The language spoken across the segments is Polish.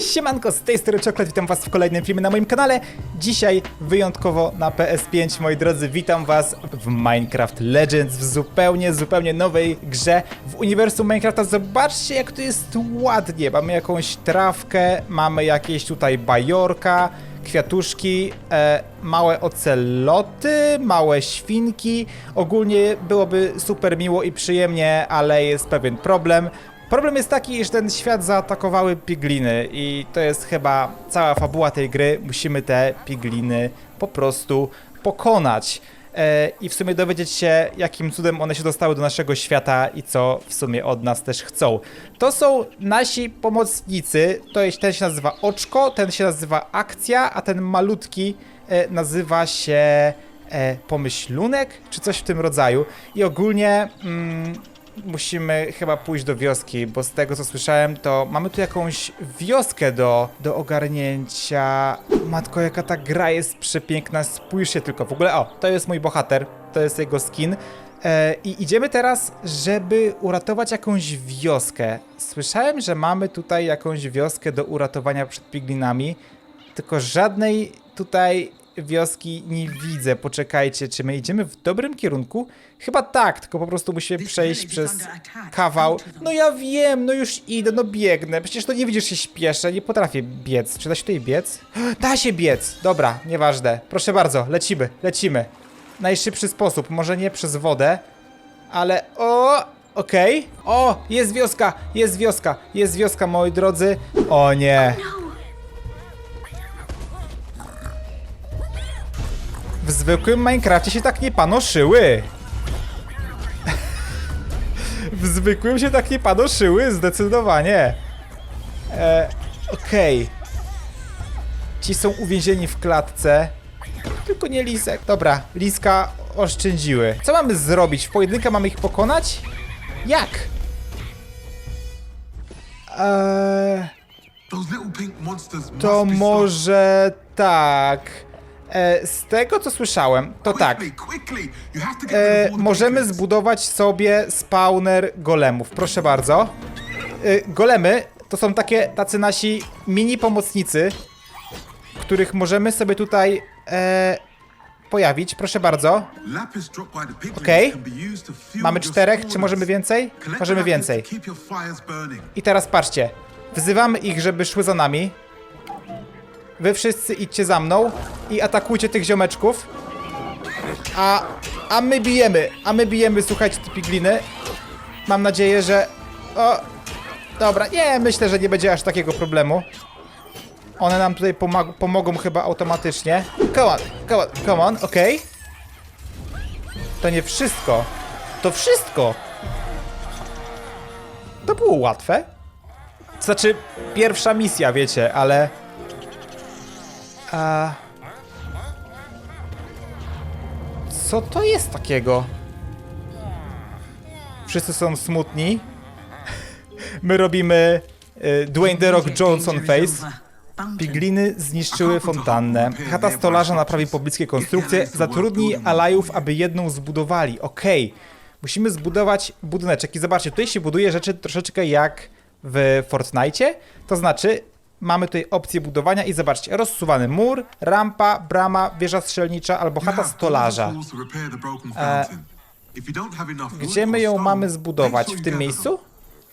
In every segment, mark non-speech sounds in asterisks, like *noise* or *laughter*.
Siemanko, z tej strony Czoklet, witam was w kolejnym filmie na moim kanale. Dzisiaj wyjątkowo na PS5, moi drodzy, witam was w Minecraft Legends, w zupełnie, zupełnie nowej grze w uniwersum Minecrafta. Zobaczcie jak to jest ładnie, mamy jakąś trawkę, mamy jakieś tutaj bajorka, kwiatuszki, e, małe oceloty, małe świnki. Ogólnie byłoby super miło i przyjemnie, ale jest pewien problem. Problem jest taki, iż ten świat zaatakowały pigliny i to jest chyba cała fabuła tej gry. Musimy te pigliny po prostu pokonać. E, I w sumie dowiedzieć się, jakim cudem one się dostały do naszego świata i co w sumie od nas też chcą. To są nasi pomocnicy. To jest, ten się nazywa Oczko, ten się nazywa Akcja, a ten malutki e, nazywa się e, Pomyślunek, czy coś w tym rodzaju. I ogólnie mm, musimy chyba pójść do wioski, bo z tego co słyszałem, to mamy tu jakąś wioskę do, do ogarnięcia. Matko, jaka ta gra jest przepiękna, spójrzcie tylko. W ogóle, o, to jest mój bohater, to jest jego skin. E, I idziemy teraz, żeby uratować jakąś wioskę. Słyszałem, że mamy tutaj jakąś wioskę do uratowania przed piglinami, tylko żadnej tutaj wioski nie widzę. Poczekajcie, czy my idziemy w dobrym kierunku? Chyba tak, tylko po prostu musimy przejść przez kawał. No ja wiem, no już idę, no biegnę. Przecież to nie widzisz, się śpieszę, nie potrafię biec. Czy da się tutaj biec? *gasps* Da się biec! Dobra, nieważne. Proszę bardzo, lecimy, lecimy. Najszybszy sposób, może nie przez wodę, ale o, okej. O, jest wioska, jest wioska, jest wioska, moi drodzy. O nie. Zwykłym Minecrafcie się tak nie panoszyły. w zwykłym się tak nie panoszyły, zdecydowanie. E, Okej. Ci są uwięzieni w klatce. Tylko nie lisek. Dobra, liska oszczędziły. Co mamy zrobić? W pojedynkę mamy ich pokonać? Jak? Eee, to może tak. E, z tego co słyszałem, to tak. E, możemy zbudować sobie spawner golemów. Proszę bardzo. E, golemy to są takie tacy nasi mini pomocnicy, których możemy sobie tutaj e, pojawić. Proszę bardzo. Okej. fuel Mamy czterech, czy możemy więcej? Możemy więcej. I teraz patrzcie. Wzywamy ich, żeby szły za nami. Wy wszyscy idźcie za mną i atakujcie tych ziomeczków. A, a my bijemy, a my bijemy, słuchajcie, te pigliny. Mam nadzieję, że... O, dobra, nie, myślę, że nie będzie aż takiego problemu. One nam tutaj pomogą chyba automatycznie. Come on, come on, come on, okej. To nie wszystko. To wszystko. To było łatwe. Znaczy, pierwsza misja, wiecie, ale. A... Co to jest takiego? Wszyscy są smutni. *laughs* My robimy y, Dwayne The Rock Johnson face. Pigliny zniszczyły fontannę. Chata stolarza naprawi pobliskie konstrukcje. Zatrudnij alajów, aby jedną zbudowali. Okej. Musimy zbudować budyneczek. I zobaczcie, tutaj się buduje rzeczy troszeczkę jak w Fortnite. To znaczy, mamy tutaj opcję budowania i zobaczcie, rozsuwany mur, rampa, brama, wieża strzelnicza albo chata stolarza. wood Gdzie my ją mamy zbudować? W tym miejscu?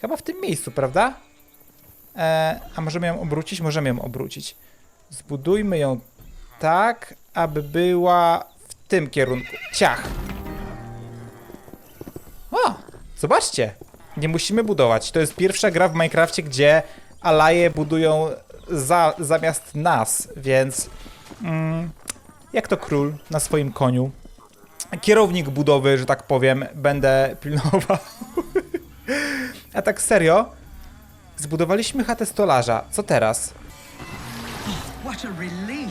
Chyba w tym miejscu, prawda? E, a możemy ją obrócić? Możemy ją obrócić. Zbudujmy ją tak, aby była w tym kierunku. Ciach! O! Zobaczcie! Nie musimy budować. To jest pierwsza gra w Minecrafcie, gdzie alaje budują za, zamiast nas, więc... Mm, jak to król na swoim koniu kierownik budowy, że tak powiem, będę pilnował. *laughs* A tak serio, zbudowaliśmy chatę stolarza. Co teraz?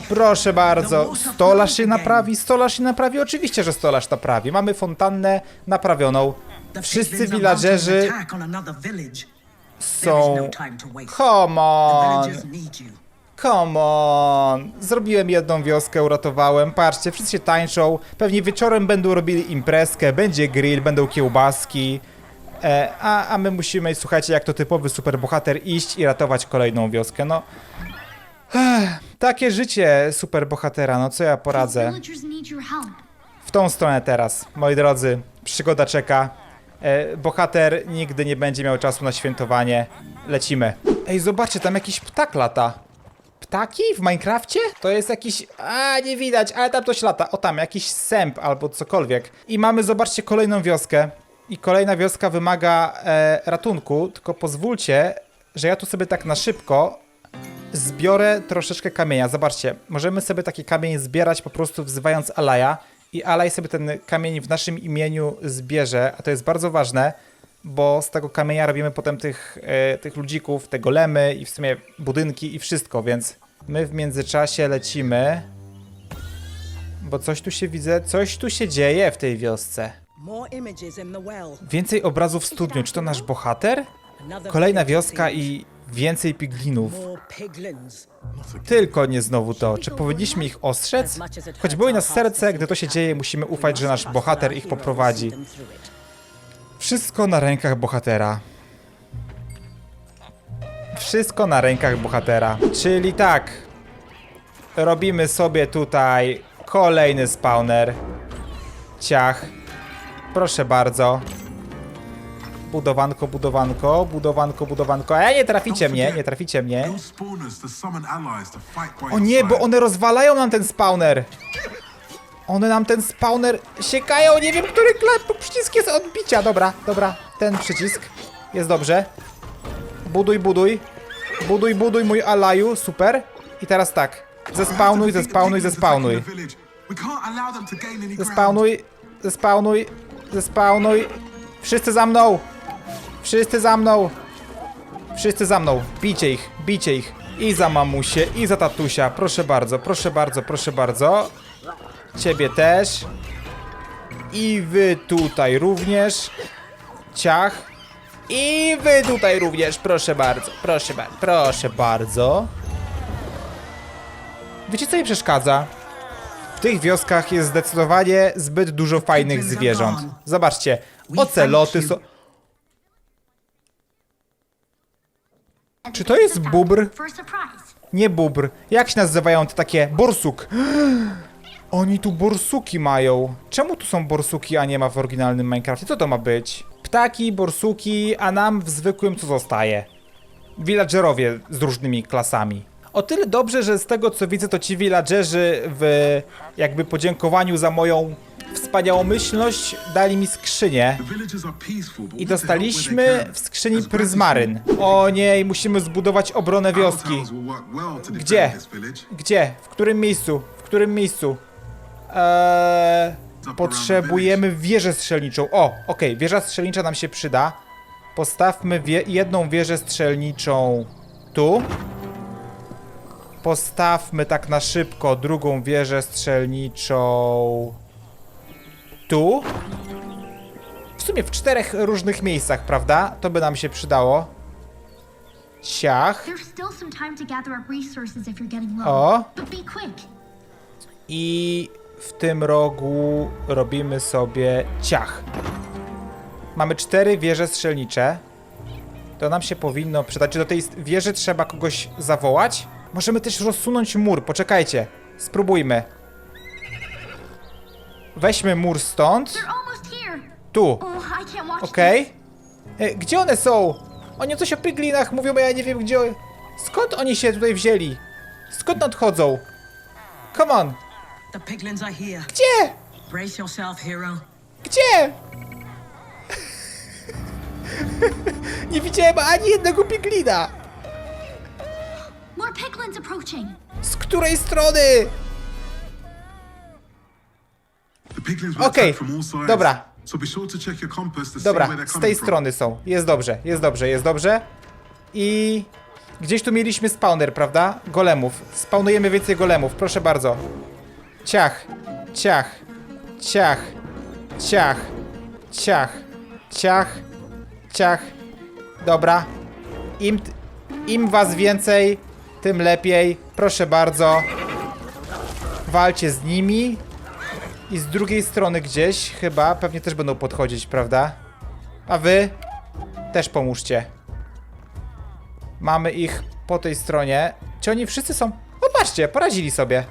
Proszę bardzo, stolarz się naprawi, stolarz się naprawi, oczywiście, że stolarz naprawi. Mamy fontannę naprawioną. Wszyscy villagerzy są... Come on! Come on! Zrobiłem jedną wioskę, uratowałem. Patrzcie, wszyscy się tańczą. Pewnie wieczorem będą robili imprezkę, będzie grill, będą kiełbaski. E, a, a my musimy, słuchajcie, jak to typowy superbohater, iść i ratować kolejną wioskę. No, Ech, takie życie superbohatera, no co ja poradzę. W tą stronę teraz, moi drodzy, przygoda czeka. E, bohater nigdy nie będzie miał czasu na świętowanie. Lecimy. Ej, zobaczcie, tam jakiś ptak lata. Ptaki w Minecrafcie? To jest jakiś... A, nie widać, ale tam coś lata. O, tam jakiś sęp albo cokolwiek. I mamy, zobaczcie, kolejną wioskę. I kolejna wioska wymaga e, ratunku, tylko pozwólcie, że ja tu sobie tak na szybko zbiorę troszeczkę kamienia. Zobaczcie, możemy sobie taki kamień zbierać po prostu wzywając Alaja i Alaj sobie ten kamień w naszym imieniu zbierze, a to jest bardzo ważne, bo z tego kamienia robimy potem tych, e, tych ludzików, te golemy i w sumie budynki i wszystko, więc my w międzyczasie lecimy, bo coś tu się widzę, coś tu się dzieje w tej wiosce. Więcej obrazów w studniu, czy to nasz bohater? Kolejna wioska i więcej piglinów. Tylko nie znowu to. Czy powinniśmy ich ostrzec? Choć boi nas serce, gdy to się dzieje, musimy ufać, że nasz bohater ich poprowadzi. Wszystko na rękach bohatera. Wszystko na rękach bohatera. Czyli tak. Robimy sobie tutaj kolejny spawner. Ciach. Proszę bardzo. Budowanko, budowanko, budowanko, budowanko. Ej, nie traficie mnie, nie traficie mnie. O nie, bo one rozwalają nam ten spawner. One nam ten spawner siekają, nie wiem, który klep, przycisk jest odbicia. Dobra, dobra, ten przycisk. Jest dobrze. Buduj, buduj. Buduj, buduj, mój alaju, super. I teraz tak. Zespawnuj, zespawnuj, zespawnuj. Zespawnuj, zespawnuj, zespawnuj. Wszyscy za mną! Wszyscy za mną! Wszyscy za mną! Bijcie ich, bijcie ich! I za mamusie, i za tatusia. Proszę bardzo, proszę bardzo, proszę bardzo. Ciebie też. I wy tutaj również. Ciach. I wy tutaj również, proszę bardzo, proszę bardzo, proszę bardzo. Wiecie co mi przeszkadza? W tych wioskach jest zdecydowanie zbyt dużo fajnych zwierząt. Zobaczcie, oceloty są... Czy to jest bubr? Nie bubr. Jak się nazywają te takie? Borsuk. *gasps* Oni tu borsuki mają. Czemu tu są borsuki, a nie ma w oryginalnym Minecrafcie? Co to ma być? Ptaki, borsuki, a nam w zwykłym co zostaje? Villagerowie z różnymi klasami. O tyle dobrze, że z tego co widzę, to ci villagerzy w jakby podziękowaniu za moją wspaniałomyślność dali mi skrzynię. I dostaliśmy w skrzyni pryzmaryn. O nie, i musimy zbudować obronę wioski. Gdzie? Gdzie? W którym miejscu? W którym miejscu? Eee, potrzebujemy wieżę strzelniczą. O, okej, wieża strzelnicza nam się przyda. Postawmy wie jedną wieżę strzelniczą tu. Postawmy tak na szybko drugą wieżę strzelniczą tu. W sumie w czterech różnych miejscach, prawda? To by nam się przydało. Ciach. O. I w tym rogu robimy sobie ciach. Mamy cztery wieże strzelnicze. To nam się powinno przydać. Czy do tej wieży trzeba kogoś zawołać? Możemy też rozsunąć mur. Poczekajcie. Spróbujmy. Weźmy mur stąd. Tu. Oh, Okej. E, Gdzie one są? Oni coś o piglinach mówią, a ja nie wiem gdzie... Skąd oni się tutaj wzięli? Skąd nadchodzą? Come on. Gdzie? Gdzie? *laughs* Nie widziałem ani jednego piglina. Z której strony? Okej, dobra. Dobra, z tej strony są. Jest dobrze, jest dobrze, jest dobrze. I gdzieś tu mieliśmy spawner, prawda? Golemów. Spawnujemy więcej golemów, proszę bardzo. Ciach, ciach, ciach, ciach, ciach, ciach, ciach. Dobra. Im, im was więcej, tym lepiej. Proszę bardzo. Walcie z nimi. I z drugiej strony gdzieś chyba pewnie też będą podchodzić, prawda? A wy? Też pomóżcie. Mamy ich po tej stronie. Czy oni wszyscy są... O, patrzcie, poradzili sobie.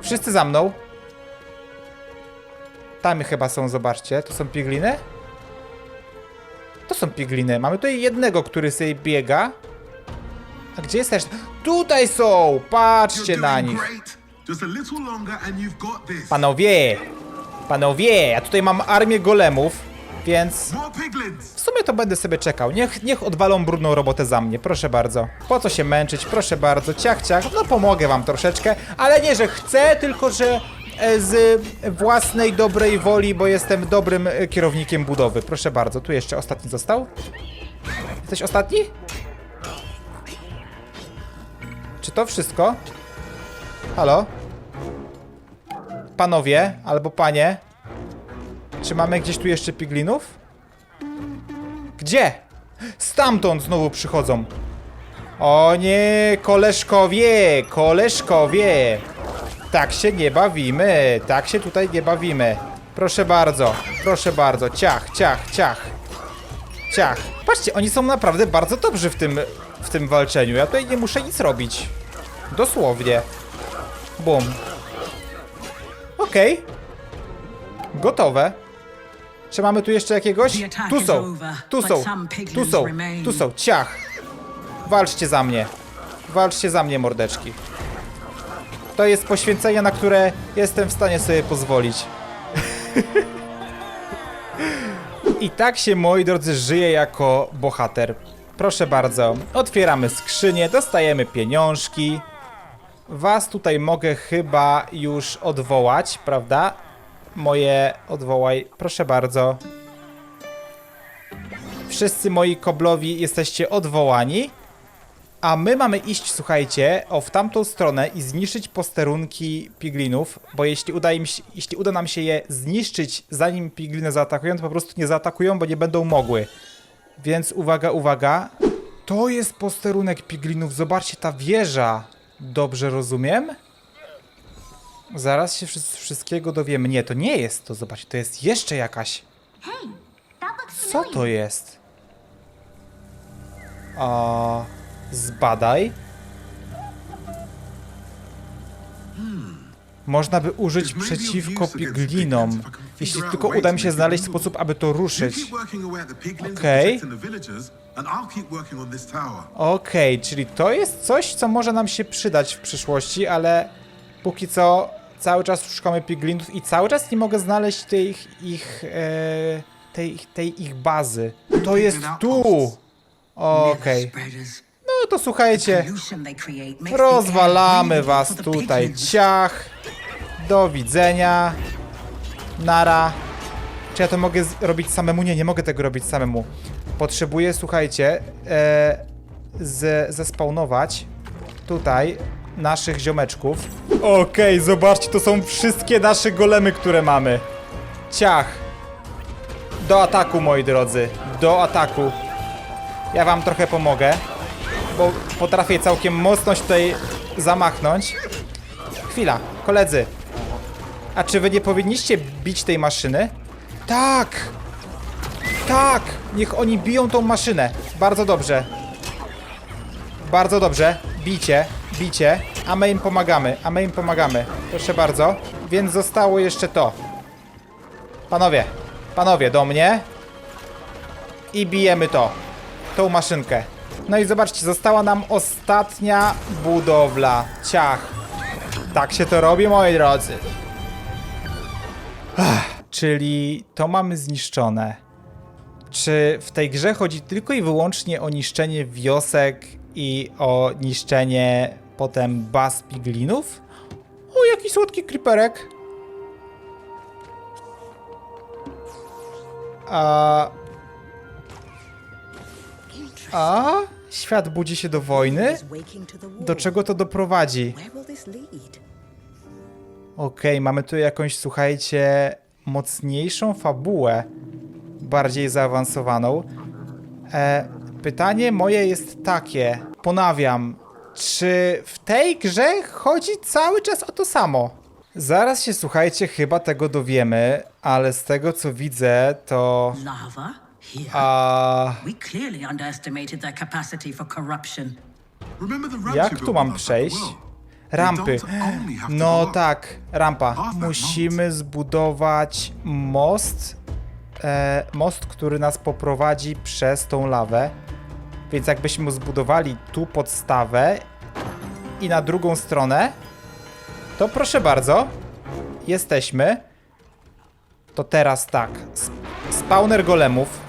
Wszyscy za mną. Tam chyba są, zobaczcie. To są pigliny? To są pigliny. Mamy tutaj jednego, który sobie biega. A gdzie jest reszta? Tutaj są! Patrzcie na nich. Great. Just a little longer and you've got this. Panowie! Panowie! Ja tutaj mam armię golemów, więc More piglins. w sumie to będę sobie czekał. Niech, niech odwalą brudną robotę za mnie, proszę bardzo. Po co się męczyć, proszę bardzo. Ciach, ciach, no pomogę wam troszeczkę, ale nie, że chcę, tylko że e, z własnej dobrej woli, bo jestem dobrym e, kierownikiem budowy. Proszę bardzo, tu jeszcze ostatni został. Jesteś ostatni? Czy to wszystko? Halo? Panowie, albo panie? Czy mamy gdzieś tu jeszcze piglinów? Gdzie? Stamtąd znowu przychodzą. O nie, koleżkowie, koleżkowie. Tak się nie bawimy, tak się tutaj nie bawimy. Proszę bardzo, proszę bardzo, ciach, ciach, ciach. Ciach. Patrzcie, oni są naprawdę bardzo dobrzy w tym, w tym walczeniu. Ja tutaj nie muszę nic robić. Dosłownie. Bum. Okej. Gotowe. Czy mamy tu jeszcze jakiegoś? Tu są, tu są, tu są, tu są, ciach. Walczcie za mnie. Walczcie za mnie, mordeczki. To jest poświęcenie, na które jestem w stanie sobie pozwolić. *laughs* I tak się, moi drodzy, żyje jako bohater. Proszę bardzo, otwieramy skrzynię, dostajemy pieniążki. Was tutaj mogę chyba już odwołać, prawda? Moje odwołaj, proszę bardzo. Wszyscy moi koblowi jesteście odwołani. A my mamy iść, słuchajcie, o w tamtą stronę i zniszczyć posterunki piglinów, bo jeśli uda, im się, jeśli uda nam się je zniszczyć, zanim pigliny zaatakują, to po prostu nie zaatakują, bo nie będą mogły. Więc uwaga, uwaga. To jest posterunek piglinów. Zobaczcie, ta wieża. Dobrze rozumiem? Zaraz się wszy- wszystkiego dowiemy. Nie, to nie jest to. Zobaczcie, to jest jeszcze jakaś. Looks Co to jest? A zbadaj. Można by użyć przeciwko piglinom, jeśli tylko uda mi się znaleźć sposób, aby to ruszyć. piglins Okay. Okej, czyli to jest coś, co może nam się przydać w przyszłości, ale póki co cały czas szukamy piglinów i cały czas nie mogę znaleźć tej ich, ich e, tej, tej ich bazy. To jest tu! Okej. Spreaders. No to słuchajcie, rozwalamy was tutaj. Ciach. Do widzenia. Nara. Czy ja to mogę robić samemu? Nie, nie mogę tego robić samemu. Potrzebuję, słuchajcie, e, z, zespawnować tutaj naszych ziomeczków. Okej, zobaczcie, to są wszystkie nasze golemy, które mamy. Ciach. Do ataku, moi drodzy. Do ataku. Ja wam trochę pomogę, bo potrafię całkiem mocno tutaj zamachnąć. Chwila, koledzy. A czy wy nie powinniście bić tej maszyny? Tak! Tak! Niech oni biją tą maszynę. Bardzo dobrze. Bardzo dobrze. Bicie, bicie. A my im pomagamy, a my im pomagamy. Proszę bardzo. Więc zostało jeszcze to. Panowie, panowie, do mnie. I bijemy to. Tą maszynkę. No i zobaczcie, została nam ostatnia budowla. Ciach. Tak się to robi, moi drodzy. Czyli to mamy zniszczone. Czy w tej grze chodzi tylko i wyłącznie o niszczenie wiosek i o niszczenie potem baz piglinów? O, jaki słodki creeperek. A... A? Świat budzi się do wojny? Do czego to doprowadzi? Okej, mamy tu jakąś, słuchajcie, mocniejszą fabułę, bardziej zaawansowaną. E, pytanie moje jest takie, ponawiam, czy w tej grze chodzi cały czas o to samo? Zaraz się, słuchajcie, chyba tego dowiemy, ale z tego co widzę, to... Lava? Here, A we clearly underestimated their capacity for corruption. Jak tu mam przejść? Rampy. No tak, rampa. Musimy zbudować most. E, most, który nas poprowadzi przez tą lawę. Więc jakbyśmy zbudowali tu podstawę i na drugą stronę, to proszę bardzo, jesteśmy. To teraz tak. sp- Spawner golemów.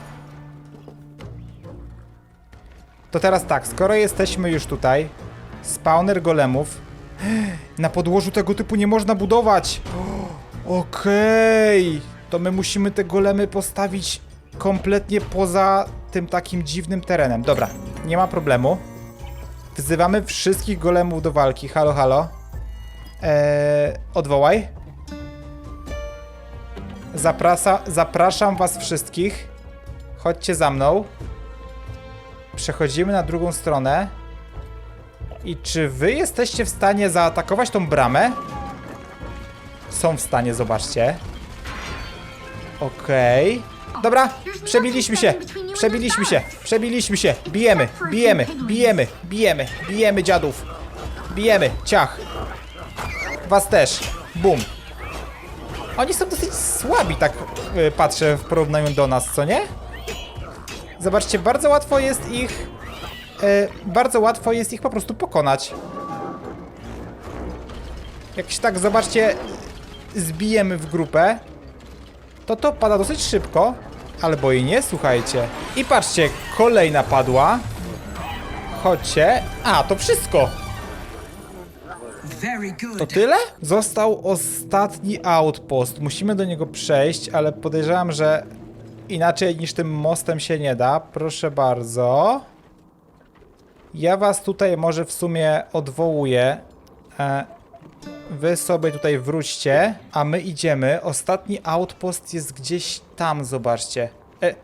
To teraz tak, skoro jesteśmy już tutaj, spawner golemów, na podłożu tego typu nie można budować. Okej, to my musimy te golemy postawić kompletnie poza tym takim dziwnym terenem. Dobra, nie ma problemu. Wzywamy wszystkich golemów do walki. Halo, halo. Eee, odwołaj. Zaprasa, zapraszam was wszystkich. Chodźcie za mną. Przechodzimy na drugą stronę. I czy wy jesteście w stanie zaatakować tą bramę? Są w stanie, zobaczcie. Okej. Dobra, przebiliśmy się. Przebiliśmy się. Przebiliśmy się. Bijemy, bijemy, bijemy, bijemy, bijemy dziadów. Bijemy, ciach. Was też. Bum. Oni są dosyć słabi, tak y, patrzę w porównaniu do nas, co nie? Zobaczcie, bardzo łatwo jest ich. E, bardzo łatwo jest ich po prostu pokonać. Jak się tak, zobaczcie, zbijemy w grupę, to to pada dosyć szybko, albo i nie, słuchajcie. I patrzcie, kolejna padła. Chodźcie. A, to wszystko. To tyle? Został ostatni outpost. Musimy do niego przejść, ale podejrzewam, że inaczej niż tym mostem się nie da. Proszę bardzo. Ja was tutaj może w sumie odwołuję. E, wy sobie tutaj wróćcie, a my idziemy. Ostatni outpost jest gdzieś tam, zobaczcie. E,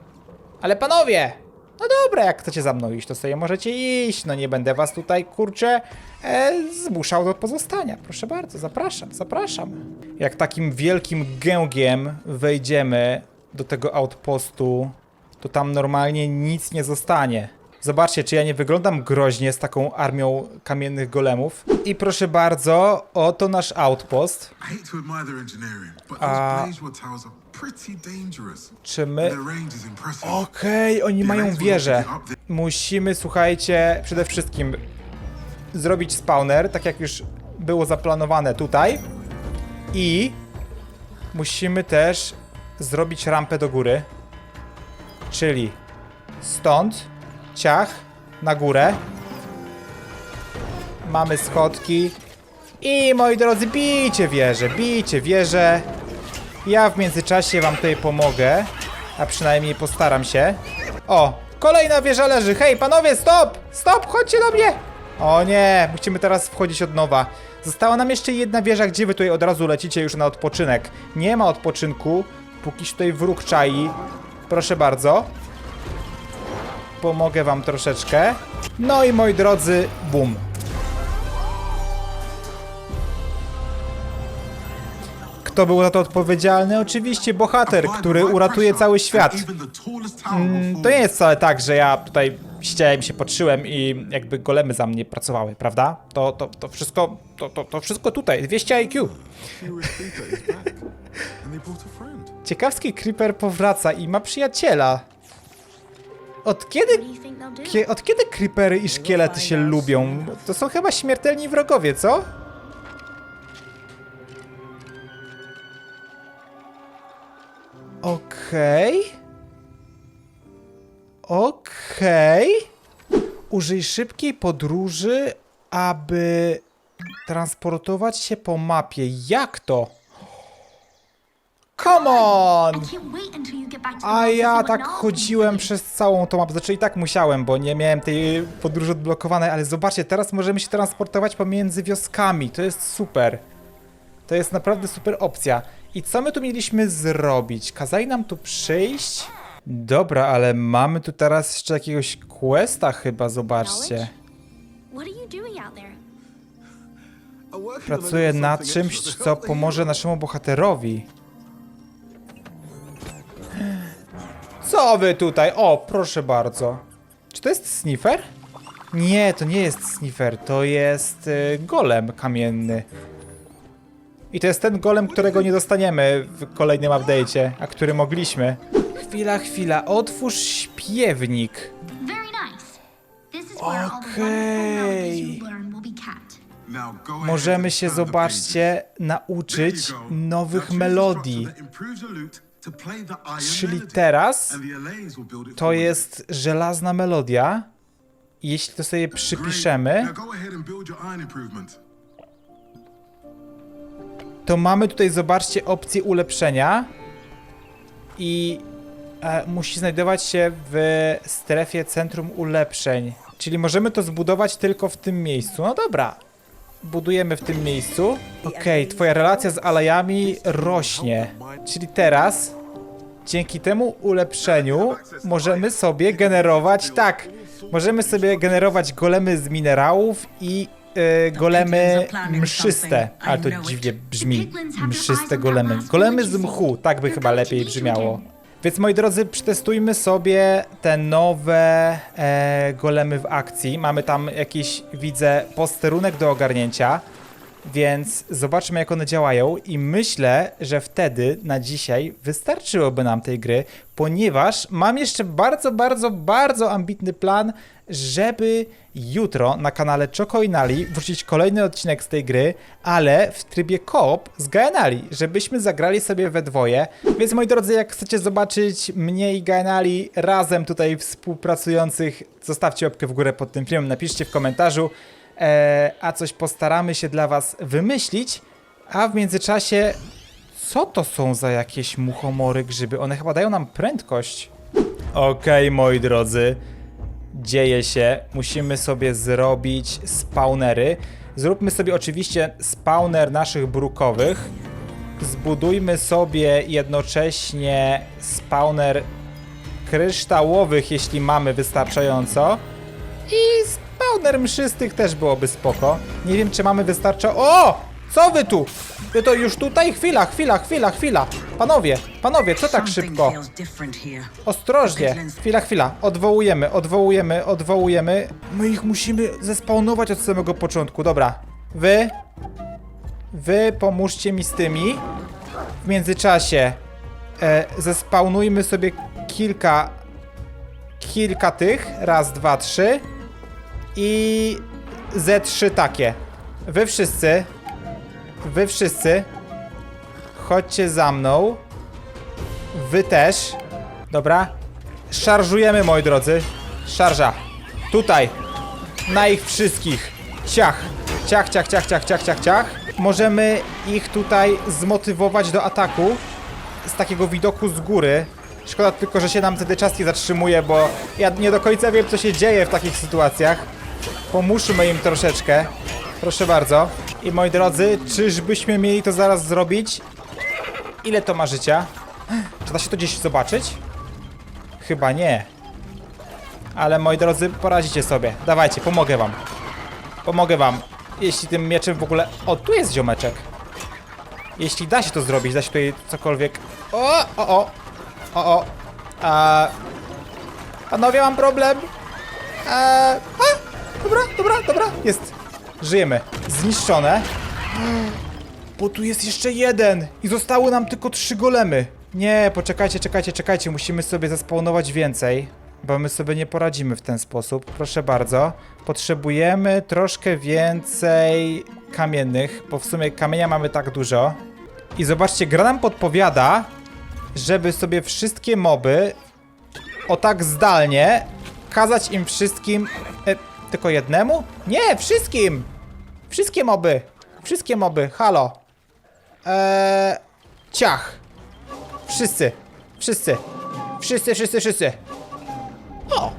ale panowie! No dobra, jak chcecie za mną iść, to sobie możecie iść. No nie będę was tutaj, kurczę, e, zmuszał do pozostania. Proszę bardzo, zapraszam, zapraszam. Jak takim wielkim gęgiem wejdziemy do tego outpostu, to tam normalnie nic nie zostanie. Zobaczcie, czy ja nie wyglądam groźnie z taką armią kamiennych golemów. I proszę bardzo, oto nasz outpost. Dangerous. Czy my... Okej, oni mają wieżę. Musimy, słuchajcie, przede wszystkim zrobić spawner, tak jak już było zaplanowane tutaj. I musimy też zrobić rampę do góry. Czyli stąd, ciach, na górę. Mamy schodki. I moi drodzy, bijcie wieżę, bijcie wieżę. Ja w międzyczasie wam tutaj pomogę. A przynajmniej postaram się. O, kolejna wieża leży. Hej, panowie, stop! Stop, chodźcie do mnie! O nie, musimy teraz wchodzić od nowa. Została nam jeszcze jedna wieża, gdzie wy tutaj od razu lecicie już na odpoczynek. Nie ma odpoczynku, póki się tutaj wróg czai. Proszę bardzo. Pomogę wam troszeczkę. No i moi drodzy, bum. Kto był za to odpowiedzialny? Oczywiście bohater, który uratuje cały świat. Mm. To nie jest wcale tak, że ja tutaj siedziałem się podszyłem i jakby golemy za mnie pracowały, prawda? To, to, to wszystko, to, to, to wszystko tutaj, 200 IQ. *laughs* Ciekawski Creeper powraca i ma przyjaciela. Od kiedy, kie, od kiedy Creepery i szkielety się lubią? To są chyba śmiertelni wrogowie, co? Okej. Okej. Użyj szybkiej podróży, aby transportować się po mapie. Jak to? To the A ja tak chodziłem przez całą tą mapę. Znaczy i tak musiałem, bo nie miałem tej podróży odblokowanej, ale zobaczcie, teraz możemy się transportować pomiędzy wioskami. To jest super. To jest naprawdę super opcja. I co my tu mieliśmy zrobić? Kazali nam tu przyjść? Dobra, ale mamy tu teraz jeszcze jakiegoś questa chyba, zobaczcie. On Pracuję nad czymś, co pomoże naszemu bohaterowi. Co wy tutaj? O, proszę bardzo. Czy to jest sniffer? Nie, to nie jest sniffer, to jest y, golem kamienny. I to jest ten golem, którego nie dostaniemy w kolejnym update'cie, a który mogliśmy. Chwila, chwila, otwórz śpiewnik. Okej. Możemy się, zobaczcie, nauczyć nowych melodii. Czyli teraz to jest żelazna melodia. Jeśli to sobie przypiszemy, to mamy tutaj, zobaczcie, opcję ulepszenia. I e, musi znajdować się w strefie centrum ulepszeń. Czyli możemy to zbudować tylko w tym miejscu. No dobra. Budujemy w tym miejscu. Okej, twoja relacja z alejami rośnie. Czyli teraz, dzięki temu ulepszeniu, możemy sobie generować, tak, możemy sobie generować golemy z minerałów i e, golemy mszyste. Ale to dziwnie brzmi, mszyste golemy. Golemy z mchu, tak by chyba lepiej brzmiało. Więc moi drodzy, przetestujmy sobie te nowe e, golemy w akcji. Mamy tam jakiś, widzę, posterunek do ogarnięcia, więc zobaczmy jak one działają i myślę, że wtedy na dzisiaj wystarczyłoby nam tej gry, ponieważ mam jeszcze bardzo, bardzo, bardzo ambitny plan, żeby jutro na kanale Chocoinali wrzucić kolejny odcinek z tej gry, ale w trybie koop z Gaenali, żebyśmy zagrali sobie we dwoje. Więc moi drodzy, jak chcecie zobaczyć mnie i Gaenali razem tutaj współpracujących, zostawcie łapkę w górę pod tym filmem, napiszcie w komentarzu, a coś postaramy się dla was wymyślić, a w międzyczasie co to są za jakieś muchomory, grzyby? One chyba dają nam prędkość. Okej, moi drodzy, dzieje się. Musimy sobie zrobić spawnery. Zróbmy sobie oczywiście spawner naszych brukowych. Zbudujmy sobie jednocześnie spawner kryształowych, jeśli mamy wystarczająco. I spawner mszystych też byłoby spoko. Nie wiem, czy mamy wystarczająco... O! Co wy tu? Wy to już tutaj? Chwila, chwila, chwila, chwila. Panowie, panowie, co tak szybko? Ostrożnie. Chwila, chwila. Odwołujemy, odwołujemy, odwołujemy. My ich musimy zespawnować od samego początku. Dobra. Wy. Wy pomóżcie mi z tymi. W międzyczasie e, zespawnujmy sobie kilka. Kilka tych. Raz, dwa, trzy. I ze trzy takie. Wy wszyscy. Wy wszyscy. Chodźcie za mną. Wy też. Dobra. Szarżujemy, moi drodzy. Szarża. Tutaj. Na ich wszystkich. Ciach. Ciach, ciach, ciach, ciach, ciach, ciach, ciach. Możemy ich tutaj zmotywować do ataku z takiego widoku z góry. Szkoda tylko, że się nam wtedy czas nie zatrzymuje, bo ja nie do końca wiem, co się dzieje w takich sytuacjach. Pomóżmy im troszeczkę. Proszę bardzo. I moi drodzy, czyżbyśmy mieli to zaraz zrobić? Ile to ma życia? Czy da się to gdzieś zobaczyć? Chyba nie. Ale moi drodzy, poradzicie sobie. Dawajcie, pomogę wam. Pomogę wam. Jeśli tym mieczem w ogóle... O, tu jest ziomeczek. Jeśli da się to zrobić, da się tutaj cokolwiek... O, o, o. O, o. A... Panowie, mam problem. Eee, dobra, dobra, dobra. Jest. Żyjemy. Zniszczone. Bo tu jest jeszcze jeden i zostały nam tylko trzy golemy. Nie, poczekajcie, czekajcie, czekajcie, musimy sobie zespawnować więcej, bo my sobie nie poradzimy w ten sposób. Proszę bardzo. Potrzebujemy troszkę więcej kamiennych, bo w sumie kamienia mamy tak dużo. I zobaczcie, gra nam podpowiada, żeby sobie wszystkie moby o tak zdalnie kazać im wszystkim... E, tylko jednemu? Nie, wszystkim! Wszystkie moby! Wszystkie moby, halo! Eee, ciach! Wszyscy! Wszyscy! Wszyscy, wszyscy, wszyscy! O!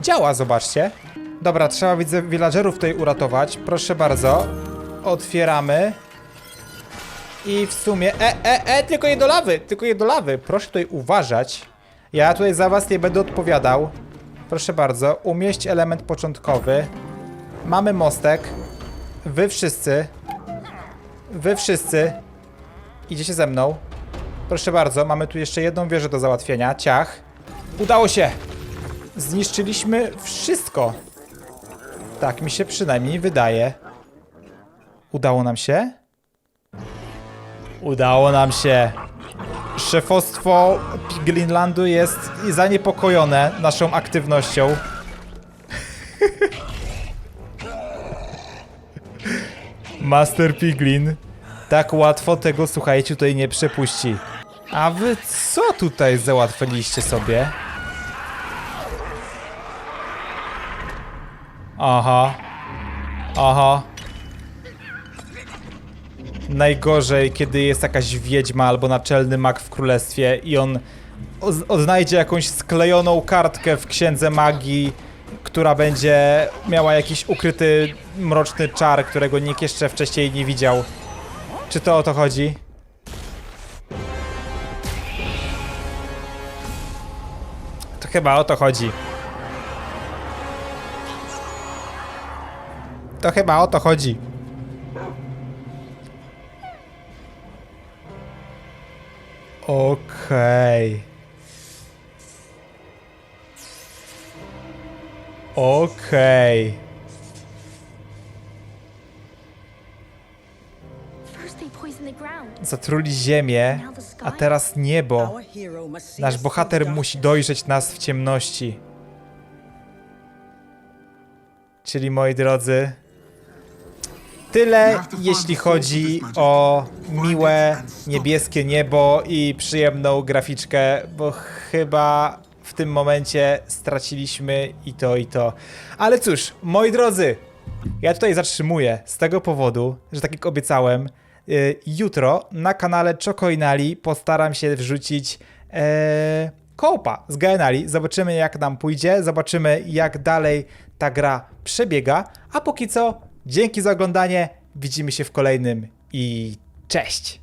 Działa, zobaczcie. Dobra, trzeba widzę villagerów tutaj uratować. Proszę bardzo. Otwieramy. I w sumie... E, e, e, tylko je do lawy! Tylko je do lawy! Proszę tutaj uważać. Ja tutaj za was nie będę odpowiadał. Proszę bardzo, umieść element początkowy. Mamy mostek. Wy wszyscy. Wy wszyscy. Idziecie ze mną. Proszę bardzo, mamy tu jeszcze jedną wieżę do załatwienia. Ciach. Udało się! Zniszczyliśmy wszystko. Tak mi się przynajmniej wydaje. Udało nam się? Udało nam się. Szefostwo Piglinlandu jest zaniepokojone naszą aktywnością. *laughs* Master Piglin tak łatwo tego, słuchajcie, tutaj nie przepuści. A wy co tutaj załatwiliście sobie? Aha. Aha. Najgorzej, kiedy jest jakaś wiedźma albo naczelny mak w królestwie i on odnajdzie jakąś sklejoną kartkę w księdze magii, która będzie miała jakiś ukryty, mroczny czar, którego nikt jeszcze wcześniej nie widział. Czy to o to chodzi? To chyba o to chodzi. To chyba o to chodzi. Okej. Okej. Zatruli ziemię, a teraz niebo. Nasz bohater musi dojrzeć nas w ciemności. Czyli moi drodzy, tyle jeśli chodzi o miłe niebieskie niebo i przyjemną graficzkę, bo chyba w tym momencie straciliśmy i to i to. Ale cóż, moi drodzy, ja tutaj zatrzymuję z tego powodu, że tak jak obiecałem, y, jutro na kanale Chocoinali postaram się wrzucić koopa z Gaenali. Zobaczymy jak nam pójdzie, zobaczymy jak dalej ta gra przebiega, a póki co dzięki za oglądanie, widzimy się w kolejnym i cześć!